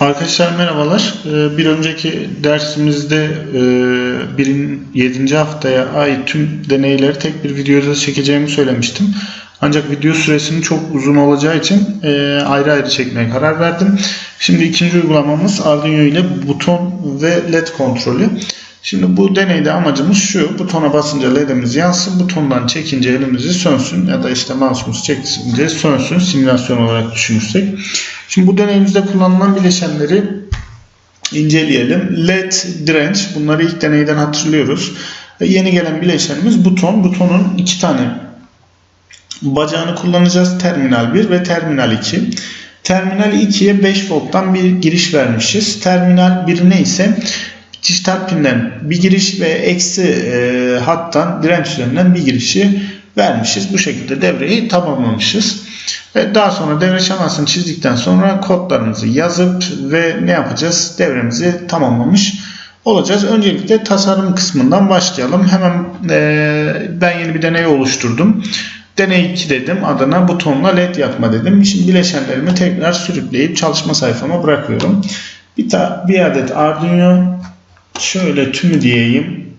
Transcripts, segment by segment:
Arkadaşlar merhabalar. Ee, Bir önceki dersimizde e, birin 7. haftaya ait tüm deneyleri tek bir videoda çekeceğimi söylemiştim. Ancak video süresinin çok uzun olacağı için e, ayrı ayrı çekmeye karar verdim. Şimdi ikinci uygulamamız Arduino ile buton ve led kontrolü. Şimdi bu deneyde amacımız şu. Butona basınca ledimiz yansın. Butondan çekince elimizi sönsün. Ya da işte mouse'umuz çekince sönsün. Simülasyon olarak düşünürsek. Şimdi bu deneyimizde kullanılan bileşenleri inceleyelim. LED, direnç. Bunları ilk deneyden hatırlıyoruz. Ve yeni gelen bileşenimiz buton. Butonun iki tane bacağını kullanacağız. Terminal 1 ve terminal 2. Terminal 2'ye 5 volttan bir giriş vermişiz. Terminal 1'ine ise dijital pinden bir giriş ve eksi e, hattan direnç üzerinden bir girişi vermişiz. Bu şekilde devreyi tamamlamışız. Ve daha sonra devre şemasını çizdikten sonra kodlarımızı yazıp ve ne yapacağız? Devremizi tamamlamış olacağız. Öncelikle tasarım kısmından başlayalım. Hemen e, ben yeni bir deney oluşturdum. Deney 2 dedim adına butonla led yapma dedim. Şimdi bileşenlerimi tekrar sürükleyip çalışma sayfama bırakıyorum. Bir, ta, bir adet Arduino şöyle tümü diyeyim.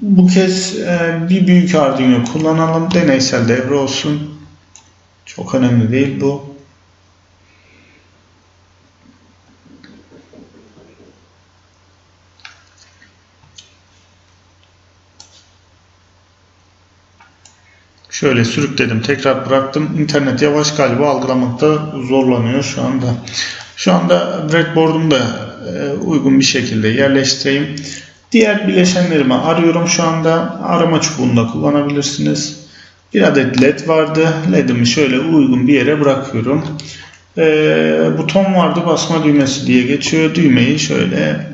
Bu kez e, bir büyük Arduino kullanalım. Deneysel devre olsun. Çok önemli değil bu. Şöyle sürükledim. Tekrar bıraktım. İnternet yavaş galiba algılamakta zorlanıyor şu anda. Şu anda breadboard'umu da e, uygun bir şekilde yerleştireyim. Diğer bileşenlerimi arıyorum şu anda. Arama çubuğunda kullanabilirsiniz. Bir adet led vardı. Ledimi şöyle uygun bir yere bırakıyorum. Ee, buton vardı basma düğmesi diye geçiyor. Düğmeyi şöyle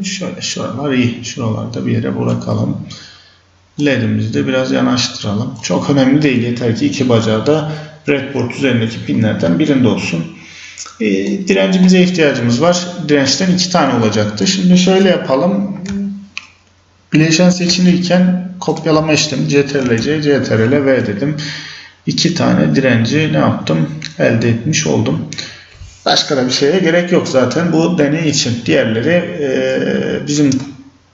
e, şöyle şuralar iyi. Şuralarda bir yere bırakalım. LED'imizi de biraz yanaştıralım. Çok önemli değil. Yeter ki iki bacağı da breadboard üzerindeki pinlerden birinde olsun. E, direncimize ihtiyacımız var. Dirençten iki tane olacaktı. Şimdi şöyle yapalım. Bileşen seçiliyken kopyalama işlemi CTRL-C, CTRL-V dedim. İki tane direnci ne yaptım? Elde etmiş oldum. Başka da bir şeye gerek yok zaten bu deney için. Diğerleri e, bizim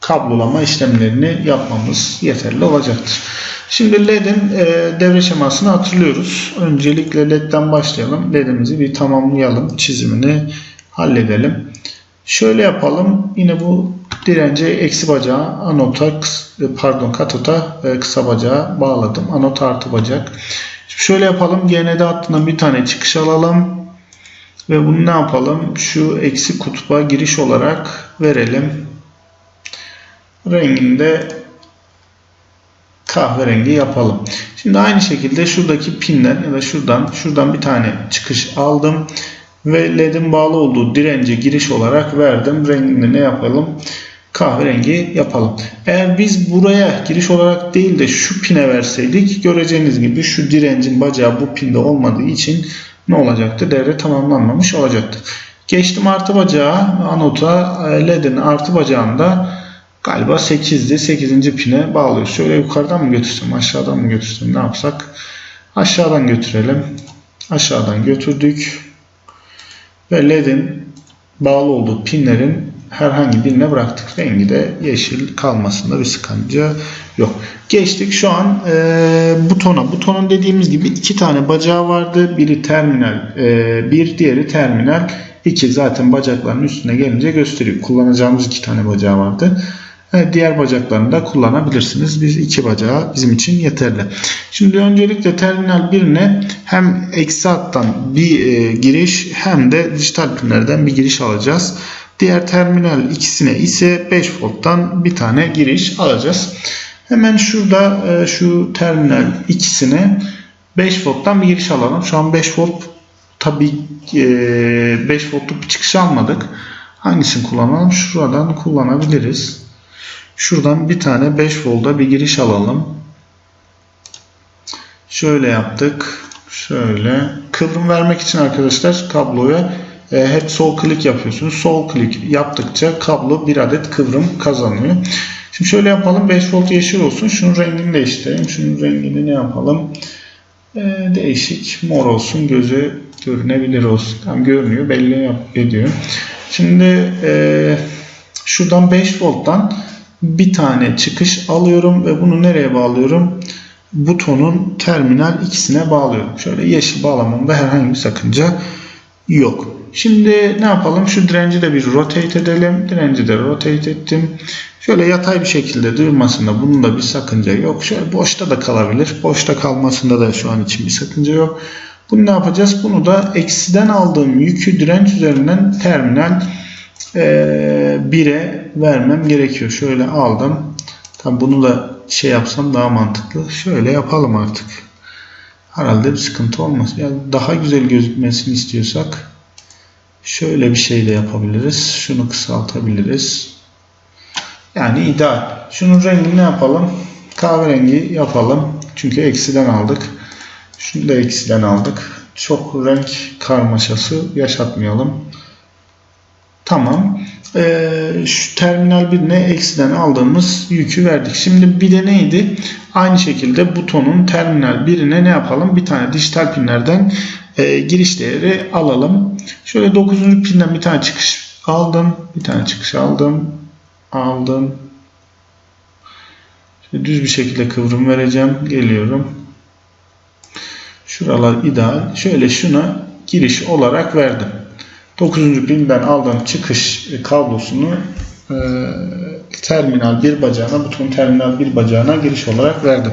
kablolama işlemlerini yapmamız yeterli olacaktır. Şimdi LED'in e, devre şemasını hatırlıyoruz. Öncelikle LED'den başlayalım. LED'imizi bir tamamlayalım. Çizimini halledelim. Şöyle yapalım. Yine bu dirence eksi bacağı anota pardon katota e, kısa bacağı bağladım. Anot artı bacak. Şimdi şöyle yapalım. GND hattından bir tane çıkış alalım. Ve bunu ne yapalım? Şu eksi kutba giriş olarak verelim. Rengini de kahverengi yapalım. Şimdi aynı şekilde şuradaki pinden ya da şuradan şuradan bir tane çıkış aldım ve ledin bağlı olduğu dirence giriş olarak verdim. Rengini ne yapalım? Kahverengi yapalım. Eğer biz buraya giriş olarak değil de şu pine verseydik göreceğiniz gibi şu direncin bacağı bu pinde olmadığı için ne olacaktı? Devre tamamlanmamış olacaktı. Geçtim artı bacağı anota ledin artı bacağında Galiba 8'di. 8. pine bağlıyor. Şöyle yukarıdan mı götürsem aşağıdan mı götürsem ne yapsak? Aşağıdan götürelim. Aşağıdan götürdük. Ve ledin bağlı olduğu pinlerin herhangi birine bıraktık. Rengi de yeşil kalmasında bir sıkıntı yok. Geçtik şu an e, butona. Butonun dediğimiz gibi iki tane bacağı vardı. Biri terminal, e, bir diğeri terminal. İki zaten bacakların üstüne gelince gösteriyor. Kullanacağımız iki tane bacağı vardı. Diğer bacaklarını da kullanabilirsiniz. Biz iki bacağı bizim için yeterli. Şimdi öncelikle terminal birine hem eksi hattan bir e, giriş hem de dijital pinlerden bir giriş alacağız. Diğer terminal ikisine ise 5 volttan bir tane giriş alacağız. Hemen şurada e, şu terminal ikisine 5 volttan bir giriş alalım. Şu an 5 volt tabi 5 voltluk bir çıkış almadık. Hangisini kullanalım? Şuradan kullanabiliriz. Şuradan bir tane 5 volta bir giriş alalım. Şöyle yaptık. Şöyle. Kıvrım vermek için arkadaşlar kabloya e, hep sol klik yapıyorsunuz. Sol klik yaptıkça kablo bir adet kıvrım kazanıyor. Şimdi şöyle yapalım. 5 volt yeşil olsun. Şunun rengini değiştirelim. Şunun rengini ne yapalım? E, değişik. Mor olsun. Gözü görünebilir olsun. Tam görünüyor, belli ediyor. Şimdi e, şuradan 5 volttan bir tane çıkış alıyorum ve bunu nereye bağlıyorum? Butonun terminal ikisine bağlıyorum. Şöyle yeşil bağlamamda herhangi bir sakınca yok. Şimdi ne yapalım? Şu direnci de bir rotate edelim. Direnci de rotate ettim. Şöyle yatay bir şekilde durmasında bunun da bir sakınca yok. Şöyle boşta da kalabilir. Boşta kalmasında da şu an için bir sakınca yok. Bunu ne yapacağız? Bunu da eksiden aldığım yükü direnç üzerinden terminal 1'e vermem gerekiyor. Şöyle aldım. Tabi bunu da şey yapsam daha mantıklı. Şöyle yapalım artık. Herhalde bir sıkıntı olmaz. Yani daha güzel gözükmesini istiyorsak şöyle bir şey de yapabiliriz. Şunu kısaltabiliriz. Yani ideal. Şunun rengini ne yapalım? Kahverengi yapalım. Çünkü eksiden aldık. Şunu da eksiden aldık. Çok renk karmaşası yaşatmayalım. Tamam. Ee, şu terminal 1'ine eksiden aldığımız yükü verdik. Şimdi bir de neydi? Aynı şekilde butonun terminal 1'ine ne yapalım? Bir tane dijital pinlerden e, giriş değeri alalım. Şöyle 9. pinden bir tane çıkış aldım. Bir tane çıkış aldım. Aldım. Şöyle düz bir şekilde kıvrım vereceğim. Geliyorum. Şuralar ideal. Şöyle şuna giriş olarak verdim. 9. pinden aldığım çıkış kablosunu e, terminal bir bacağına, buton terminal bir bacağına giriş olarak verdim.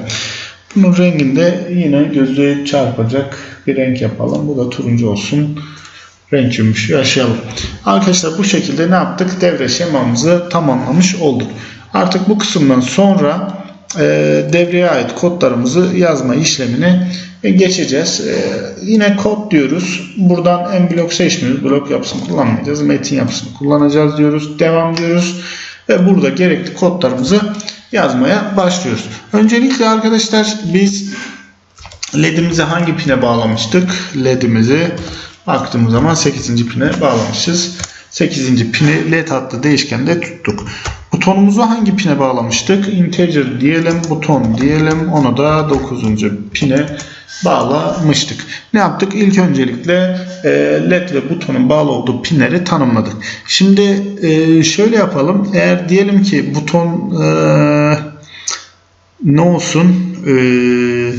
Bunun renginde yine gözü çarpacak bir renk yapalım. Bu da turuncu olsun. Renk cümbüşü yaşayalım. Arkadaşlar bu şekilde ne yaptık? Devre şemamızı tamamlamış olduk. Artık bu kısımdan sonra e, devreye ait kodlarımızı yazma işlemini e, geçeceğiz. E, yine kod diyoruz. Buradan en blok seçmiyoruz. Blok yapısını kullanmayacağız. Metin yapısını kullanacağız diyoruz. Devam diyoruz. Ve burada gerekli kodlarımızı yazmaya başlıyoruz. Öncelikle arkadaşlar biz ledimizi hangi pine bağlamıştık? Ledimizi baktığımız zaman 8. pine bağlamışız. 8. pini led hattı değişkende tuttuk. Butonumuzu hangi pine bağlamıştık? Integer diyelim, buton diyelim. Onu da 9. pine bağlamıştık. Ne yaptık? İlk öncelikle e, led ve butonun bağlı olduğu pinleri tanımladık. Şimdi e, şöyle yapalım. Eğer diyelim ki buton e, ne olsun? Eee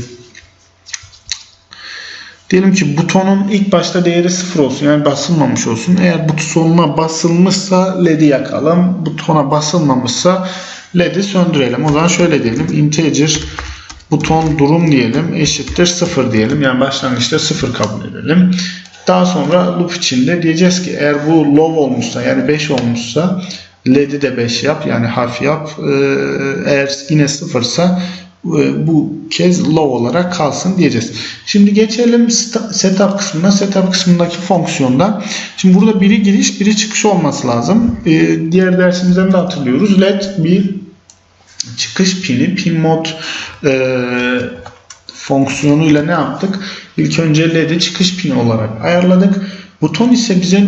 Diyelim ki butonun ilk başta değeri 0 olsun yani basılmamış olsun. Eğer butonuna basılmışsa LED'i yakalım. Butona basılmamışsa LED'i söndürelim. O zaman şöyle diyelim. Integer buton durum diyelim eşittir 0 diyelim. Yani başlangıçta 0 kabul edelim. Daha sonra loop içinde diyeceğiz ki eğer bu low olmuşsa yani 5 olmuşsa LED'i de 5 yap yani hafif yap. Ee, Eğer yine 0 ise bu kez low olarak kalsın diyeceğiz. Şimdi geçelim setup kısmına. Setup kısmındaki fonksiyonda. Şimdi burada biri giriş biri çıkış olması lazım. Ee, diğer dersimizden de hatırlıyoruz. LED bir çıkış pini pin mod e, fonksiyonuyla ne yaptık? İlk önce LED'i çıkış pini olarak ayarladık. Buton ise bize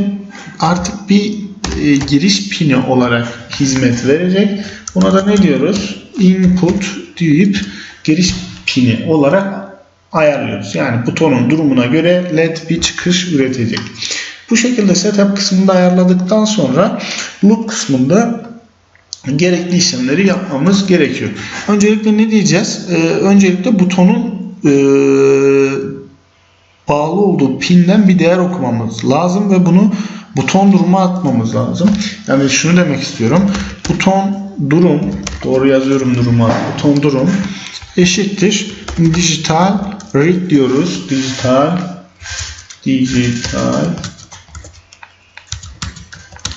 artık bir e, giriş pini olarak hizmet verecek. Buna da ne diyoruz? Input deyip giriş pini olarak ayarlıyoruz. Yani butonun durumuna göre LED bir çıkış üretecek. Bu şekilde setup kısmında ayarladıktan sonra loop kısmında gerekli işlemleri yapmamız gerekiyor. Öncelikle ne diyeceğiz? Ee, öncelikle butonun e, bağlı olduğu pinden bir değer okumamız lazım ve bunu buton duruma atmamız lazım. Yani şunu demek istiyorum. Buton durum doğru yazıyorum duruma. Buton durum eşittir. Dijital read diyoruz. Dijital dijital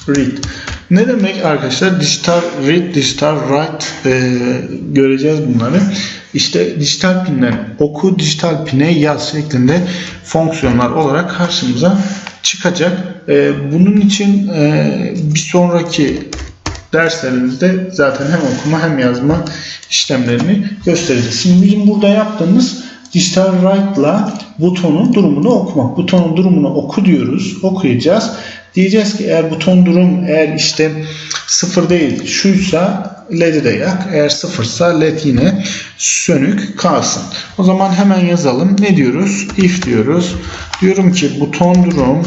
read. Ne demek arkadaşlar? Dijital read, dijital write e, göreceğiz bunları. İşte dijital pinden oku, dijital pine yaz şeklinde fonksiyonlar olarak karşımıza çıkacak. E, bunun için e, bir sonraki derslerimizde zaten hem okuma hem yazma işlemlerini göstereceğiz. Şimdi bizim burada yaptığımız dijital write'la butonun durumunu okumak. Butonun durumunu oku diyoruz. Okuyacağız. Diyeceğiz ki eğer buton durum eğer işte sıfır değil şuysa LED'i de yak. Eğer sıfırsa LED yine sönük kalsın. O zaman hemen yazalım. Ne diyoruz? If diyoruz. Diyorum ki buton durum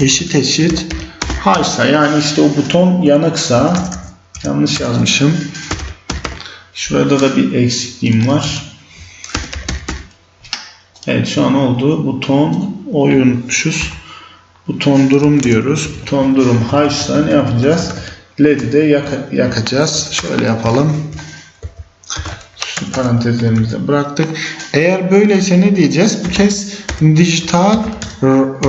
eşit eşit haysa yani işte o buton yanıksa yanlış yazmışım. Şurada da bir eksikliğim var. Evet şu an oldu. Buton oyu. Buton durum diyoruz. Buton durum haysa ne yapacağız? LED'i de yak- yakacağız. Şöyle yapalım. Şu parantezlerimizi bıraktık. Eğer böyleyse ne diyeceğiz? Bu kez dijital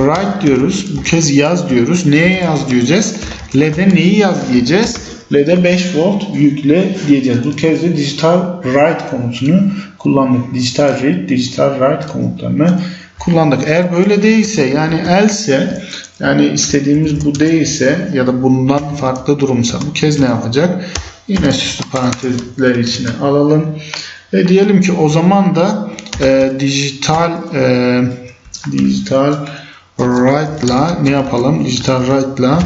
write diyoruz. Bu kez yaz diyoruz. Neye yaz diyeceğiz? LED'e neyi yaz diyeceğiz? LED'e 5 volt yükle diyeceğiz. Bu kez de dijital write komutunu kullandık. Dijital read, dijital write komutlarını kullandık. Eğer böyle değilse yani else yani istediğimiz bu değilse ya da bundan farklı durumsa bu kez ne yapacak? Yine süslü parantezler içine alalım. Ve diyelim ki o zaman da e, dijital e, dijital write'la ne yapalım? Dijital write'la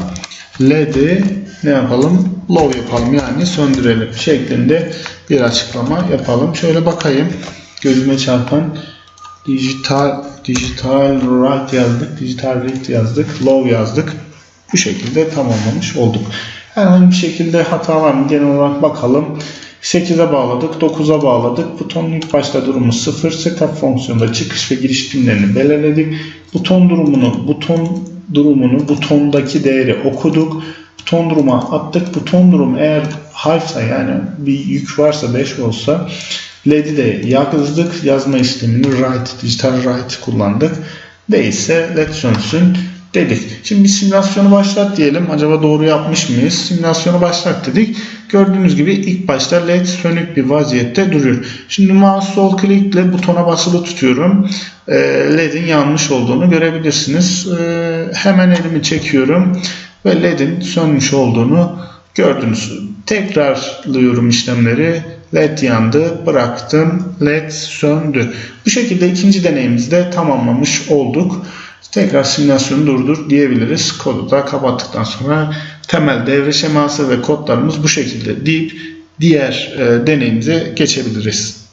LED'i ne yapalım? Low yapalım yani söndürelim şeklinde bir açıklama yapalım. Şöyle bakayım. Gözüme çarpan dijital dijital write yazdık. Dijital read yazdık. Low yazdık. Bu şekilde tamamlamış olduk. Herhangi bir şekilde hata var mı? Genel olarak bakalım. 8'e bağladık, 9'a bağladık. Butonun ilk başta durumu 0. Setup fonksiyonunda çıkış ve giriş pinlerini belirledik. Buton durumunu, buton durumunu, butondaki değeri okuduk. Buton duruma attık. Buton durum eğer halfsa yani bir yük varsa 5 olsa LED'i de yazdık. Yazma işlemini write, dijital write kullandık. Değilse LED sönsün dedik. Şimdi bir simülasyonu başlat diyelim. Acaba doğru yapmış mıyız? Simülasyonu başlat dedik. Gördüğünüz gibi ilk başta led sönük bir vaziyette duruyor. Şimdi mouse sol klikle butona basılı tutuyorum. Ee, led'in yanmış olduğunu görebilirsiniz. Ee, hemen elimi çekiyorum ve led'in sönmüş olduğunu gördünüz. Tekrarlıyorum işlemleri. LED yandı, bıraktım, LED söndü. Bu şekilde ikinci deneyimizi de tamamlamış olduk. Tekrar simülasyonu durdur diyebiliriz. Kodu da kapattıktan sonra temel devre şeması ve kodlarımız bu şekilde deyip diğer e, deneyimize geçebiliriz.